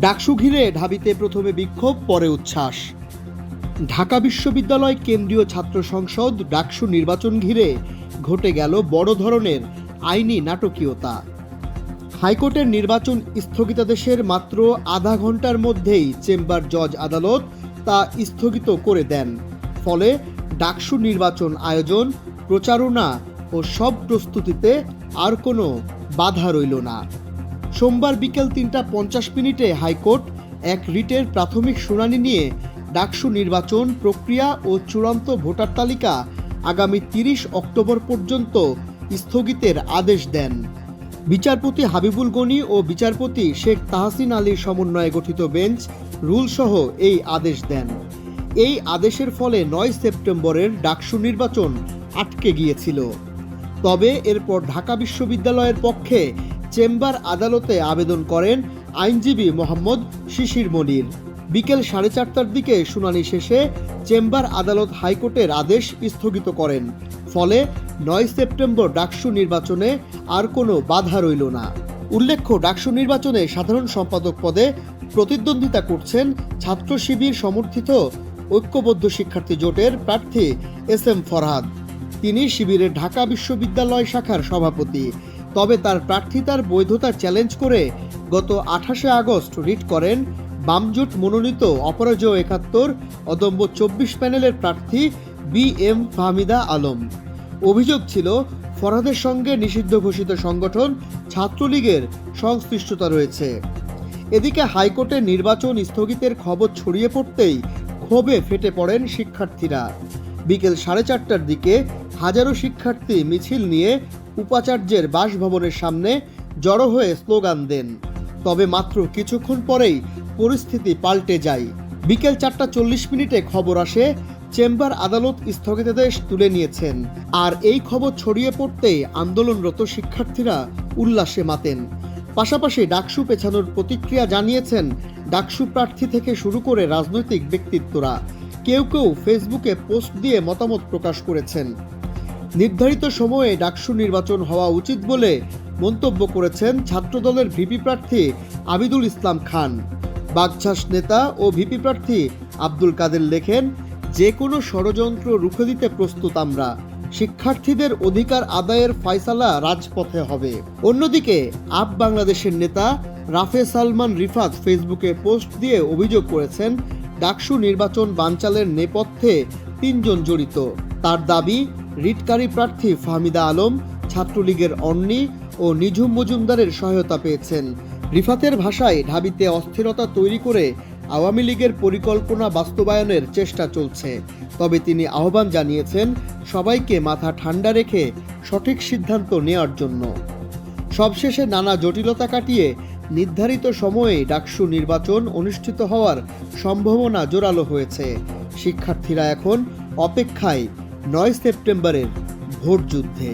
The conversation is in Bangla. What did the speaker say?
ডাকসু ঘিরে ঢাবিতে প্রথমে বিক্ষোভ, পরে উচ্ছ্বাস। ঢাকা বিশ্ববিদ্যালয় কেন্দ্রীয় ছাত্র সংসদ ডাকসু নির্বাচন ঘিরে ঘটে গেল বড় ধরনের আইনি নাটকীয়তা। হাইকোর্টের নির্বাচন স্থগিতাদেশের মাত্র আধা ঘণ্টার মধ্যেই চেম্বার জজ আদালত তা স্থগিত করে দেন। ফলে ডাকসু নির্বাচন আয়োজন, প্রচারণা ও সব প্রস্তুতিতে আর কোনো বাধা রইল না। সোমবার বিকেল তিনটা পঞ্চাশ মিনিটে হাইকোর্ট এক রিটের প্রাথমিক শুনানি নিয়ে ডাকসু নির্বাচন প্রক্রিয়া ও চূড়ান্ত ভোটার তালিকা আগামী তিরিশ অক্টোবর পর্যন্ত স্থগিতের আদেশ দেন। বিচারপতি হাবিবুল গনি ও বিচারপতি শেখ তাহসিন আলীর সমন্বয়ে গঠিত বেঞ্চ রুলসহ এই আদেশ দেন। এই আদেশের ফলে নয় সেপ্টেম্বরের ডাকসু নির্বাচন আটকে গিয়েছিল। তবে এরপর ঢাকা বিশ্ববিদ্যালয়ের পক্ষে চেম্বার আদালতে আবেদন করেন আইনজীবী মোহাম্মদ শিশির মনির। বিকেল সাড়ে চারটার দিকে শুনানি শেষে চেম্বার আদালত হাইকোর্টের আদেশ স্থগিত করেন। ফলে নয় সেপ্টেম্বর ডাকসু নির্বাচনে আর কোনো বাধা রইল না। উল্লেখ্য, ডাকসু নির্বাচনে সাধারণ সম্পাদক পদে প্রতিদ্বন্দ্বিতা করছেন ছাত্র শিবির সমর্থিত ঐক্যবদ্ধ শিক্ষার্থী জোটের প্রার্থী এস এম ফরহাদ। তিনি শিবিরের ঢাকা বিশ্ববিদ্যালয় শাখার সভাপতি। তবে তার প্রার্থিতার বৈধতা চ্যালেঞ্জ করে গত আঠাশে আগস্ট রিট করেন বামজোট মনোনীত অপরাজয় একাত্তর অদম্য চব্বিশ প্যানেলের প্রার্থী বি এম ফাহমিদা আলম। অভিযোগ ছিল, ফরহাদের সঙ্গে নিষিদ্ধ ঘোষিত সংগঠন ছাত্রলীগের সংশ্লিষ্টতা রয়েছে। এদিকে হাইকোর্টের নির্বাচন স্থগিতের খবর ছড়িয়ে পড়তেই ক্ষোভে ফেটে পড়েন শিক্ষার্থীরা। বিকেল সাড়ে চারটার দিকে হাজারো শিক্ষার্থী মিছিল নিয়ে উপাচার্যের বাসভবনের সামনে জড়ো হয়ে স্লোগান দেন। তবে মাত্র কিছুক্ষণ পরেই পরিস্থিতি পাল্টে যায়। বিকেল চারটা চল্লিশ মিনিটে খবর আসে, চেম্বার আদালত স্থগিতাদেশ তুলে নিয়েছেন। আর এই খবর ছড়িয়ে পড়তেই আন্দোলনরত শিক্ষার্থীরা উল্লাসে মাতেন। পাশাপাশি ডাকসু পেছানোর প্রতিক্রিয়া জানিয়েছেন ডাকসু প্রার্থী থেকে শুরু করে রাজনৈতিক ব্যক্তিত্বরা। কেউ কেউ ফেসবুকে পোস্ট দিয়ে মতামত প্রকাশ করেছেন। নির্ধারিত সময়ে ডাকসু নির্বাচন হওয়া উচিত বলে মন্তব্য করেছেন ছাত্রদলের ভিপি প্রার্থী আবিদুল ইসলাম খান। বাগছাস নেতা ও ভিপি প্রার্থী আব্দুল কাদের লেখেন যে কোনো ষড়যন্ত্র রুখে দিতে প্রস্তুত আমরা। শিক্ষার্থীদের অধিকার আদায়ের ফয়সালা রাজপথে হবে। অন্যদিকে, আপ বাংলাদেশের নেতা রাফে সালমান রিফাত ফেসবুকে পোস্ট দিয়ে অভিযোগ করেছেন, ডাকসু নির্বাচন বানচালের নেপথ্যে তিনজন জড়িত। তার দাবি রিটকারী প্রার্থী ফাহমিদা আলম, ছাত্রলীগের অন্নি ও নিঝুম মজুমদারের সহায়তা পেয়েছেন। রিফাতের ভাষায় ঢাবিতে অস্থিরতা তৈরি করে আওয়ামী লীগের পরিকল্পনা বাস্তবায়নের চেষ্টা চলছে। তবে তিনি আহ্বান জানিয়েছেন, সবাইকে মাথা ঠান্ডা রেখে সঠিক সিদ্ধান্ত নেওয়ার জন্য। সবশেষে নানা জটিলতা কাটিয়ে নির্ধারিত সময়ে ডাকসু নির্বাচন অনুষ্ঠিত হওয়ার সম্ভাবনা জোরালো হয়েছে। শিক্ষার্থীরা এখন অপেক্ষায় নয় সেপ্টেম্বরের ভোট যুদ্ধে।